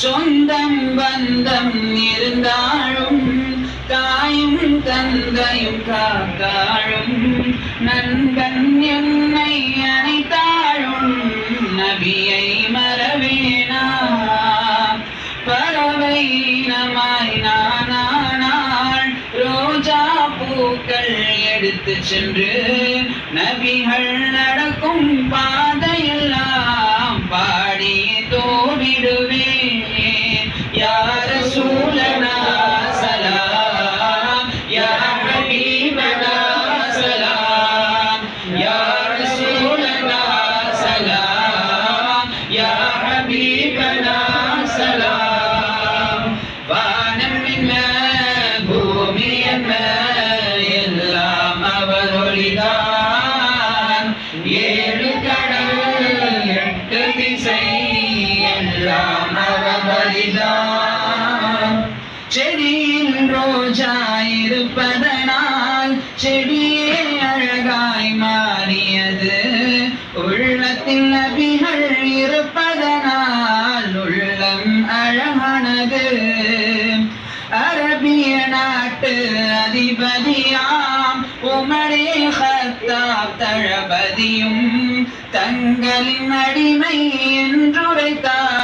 சொந்தம் பந்தம் இருந்தாலும் தாயும் தந்தையும் காத்தாளும் நண்பன் என்னை அனைத்தாளும் நபியை மறவேனா? பறவை நமாய் நானானால் ரோஜா பூக்கள் எடுத்து சென்று நபிகள் நடக்கும் பா ஏழு கடல் எட்டு திசை எல்லாம் அவர் வழிதான் ரோஜா இருப்பதனால் செடியே அழகாய் மாறியது. உள்ளத்தில் நபிகள் இருப்பதனால் உள்ளம் அழகானது. அரபிய நாட்டு அதிபதியாம் உமரே ஹத்தாப் தளபதியும் தங்களின் அடிமை என்றுரைத்தாள்